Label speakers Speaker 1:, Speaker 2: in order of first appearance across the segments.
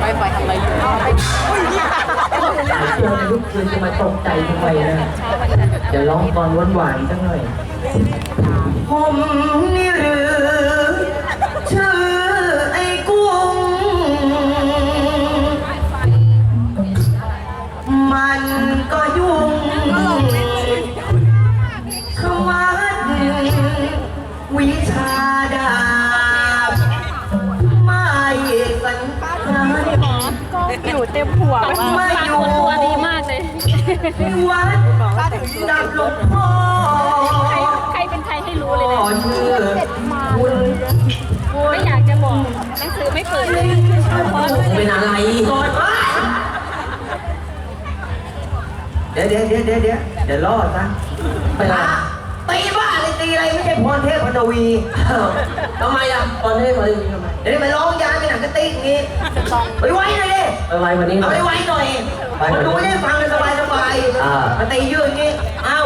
Speaker 1: ไม่ไปทำอะไรอยู่
Speaker 2: สายเที่ยวในทุกคืนจะมาตกใจทำไมนะเดี๋ยวร้องกรหวานๆสักหน่อยผมนี่หรือชื่อไอ้กุ้ง มันก็ยุ่งชวัดวิชาดา
Speaker 1: อยู่เต็มหัว
Speaker 2: ไม่อยู่
Speaker 1: ตัวดีมากเลย
Speaker 2: วัดดับหลวงพ่อ
Speaker 1: ใครเป็นใครให้รู้เลย
Speaker 2: พ่อ
Speaker 1: นะ
Speaker 2: ชื่อคุณ
Speaker 1: ไม่อยากจะบอกหนังสือไม่เปิดเลยเพราะ
Speaker 2: เป็นอะไรก่อนวะเดี๋ยวเดี๋ยวเดี๋ยวเดี๋ยวเดี๋ยวเดี๋ยวรอดนะไปละตีบ้าเลยตีอะไรไม่ใช่พรเทพพนวีทำไมอะพรเทพพนวีทำไมเดี๋ยวไปร้องยานในหนังกระ ติกงี้ไปไว้หน่อยดิ
Speaker 3: ไปไว้วันนี้หน่
Speaker 2: เอา
Speaker 3: อย
Speaker 2: ไปไว้หน่อยคนดูได้ฟังกันสบายสบาย
Speaker 3: อ่า
Speaker 2: มาตียืนงี้เอ้า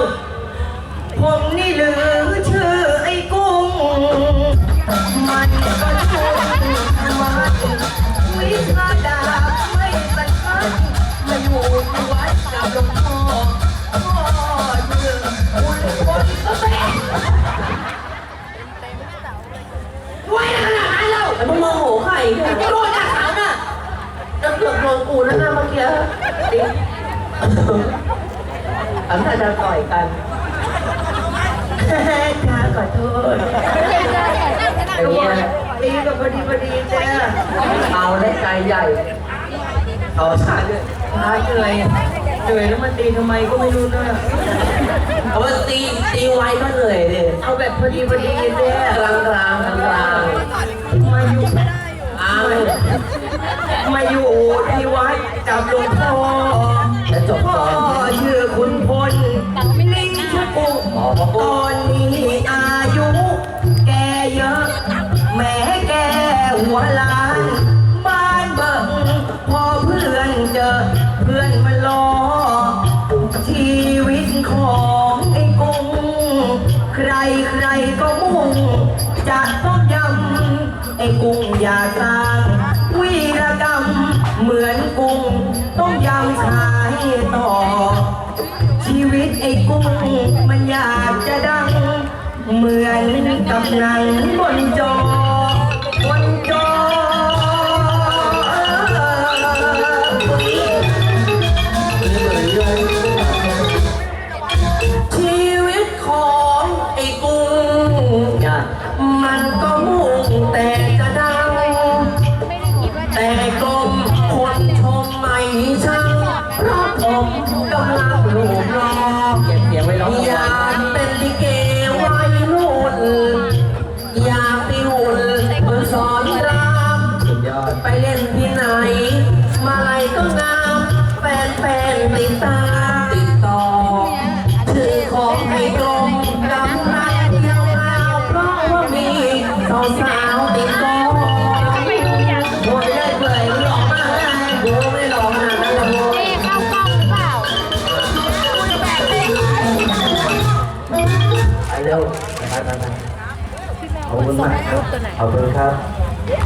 Speaker 2: ผมนี่หรือชื่อไอ้กุ้ง มันก็ชุ่มมันวิชาดา แล้ว
Speaker 3: แล้วมึงโมโหใครเนี่ย
Speaker 2: ไอ้โดนหน้าขาวน่ะ
Speaker 3: จะเกือบโดนกูแล้วนะเมื่อกี้ติ๊กอันนั้นจะต่อยกัน
Speaker 2: ข้าขอโทษ
Speaker 3: อย่างเงี้ย
Speaker 2: ตีกับพอดีพอดีจ้า
Speaker 3: เอาได้ใจใหญ่
Speaker 2: เอาชาด้วยชาเหนื่อยเหนื่อยแล้วมันตีทำไมก็ไม่รู้นะ
Speaker 3: เอาว่าตีตีไว้ก็เหนื่อยดิ
Speaker 2: เอาแบบพอดีพอดีเนี่ย
Speaker 3: กลางกลางกลางกลาง
Speaker 2: มาอยู่
Speaker 3: อ้าว
Speaker 2: มาอยู่ที่วัดกับหลวงพ่อ
Speaker 3: จะจบ
Speaker 2: พ่อชื่อคุณพลลิงช
Speaker 3: กุ
Speaker 2: ตอนนี้อายุ แกเยอะ แม้แกหัวล้าน บ้านเบิ่งพอเพื่อนเจอ เพื่อนมันล้อชีวิตของไอ้กุ้งใครใครก็มุ่งจะต้องย อ้กุ้งอย่าสร้างวีรกรรมเหมือนกุ้งต้องยำขายต่อ ชีวิตไอ้กุ้งมันอยากจะดัง เหมือนกับหนังบนจอ
Speaker 3: สา
Speaker 2: วติดต่อไม่รู้อ
Speaker 1: ยาก
Speaker 2: โวยได้เลยหลอกมากเลยโว้ไม่หลอกขนาดนั้นหรอกโว้
Speaker 1: เอ๊่่้ากล้องหรือเปล่าคุณแบกเลย
Speaker 3: ไปเร็วไปไปไปขอบคุณมากครับขอบคุณครับ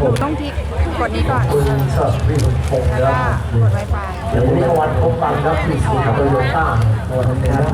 Speaker 3: ผม
Speaker 1: ต้องทิกกดนี้ก่อน
Speaker 3: คุณสอบวิบุตรพงศ์นะครับ
Speaker 1: กดไวไฟ
Speaker 3: เดี๋ยววันนี้วัดพบกันครับที่สุขภาพโยต้าวันนี้ครับ